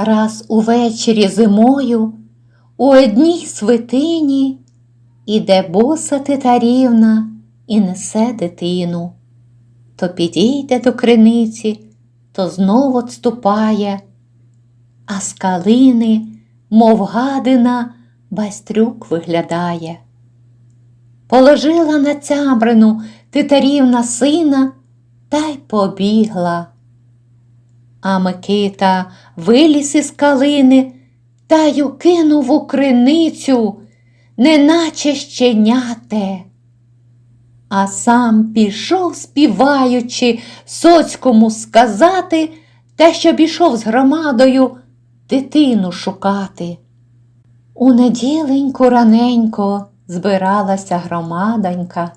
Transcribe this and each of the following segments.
Раз увечері зимою у одній свитині іде боса титарівна і несе дитину. То підійде до криниці, то знов отступає, а з калини, мов гадина, байстрюк виглядає. Положила на цямрину титарівна сина та й побігла. А Микита виліз із калини та й укинув у криницю, неначе щеняте. А сам пішов, співаючи, соцькому сказати, те, щоб ішов з громадою дитину шукати. У неділеньку раненько збиралася громадонька,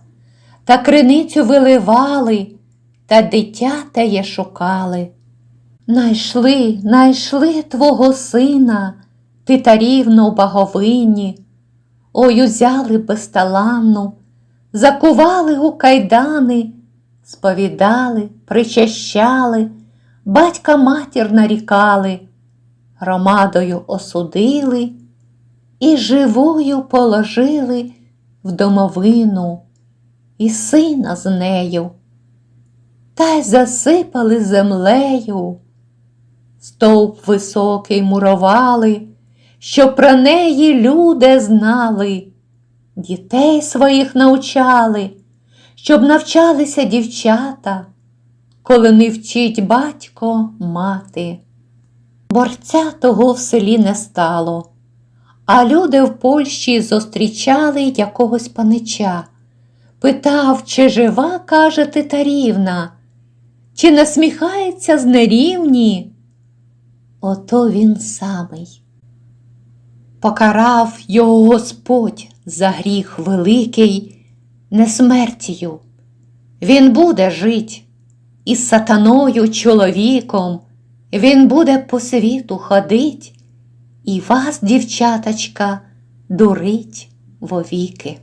та криницю виливали, та дитя теє шукали. Найшли, найшли твого сина, титарівну у баговині, ой узяли безталанну, закували у кайдани, сповідали, причащали, батька матір нарікали, громадою осудили і живою положили в домовину і сина з нею, та й засипали землею. Стовп високий мурували, щоб про неї люди знали, дітей своїх навчали, щоб навчалися дівчата, коли не вчить батько мати. Борця того в селі не стало, а люди в Польщі зустрічали якогось панича. Питав, чи жива, каже титарівна, чи насміхається з нерівні? Ото він самий. Покарав його Господь за гріх великий не смертію. Він буде жить із сатаною чоловіком, він буде по світу ходить і вас, дівчаточка, дурить вовіки.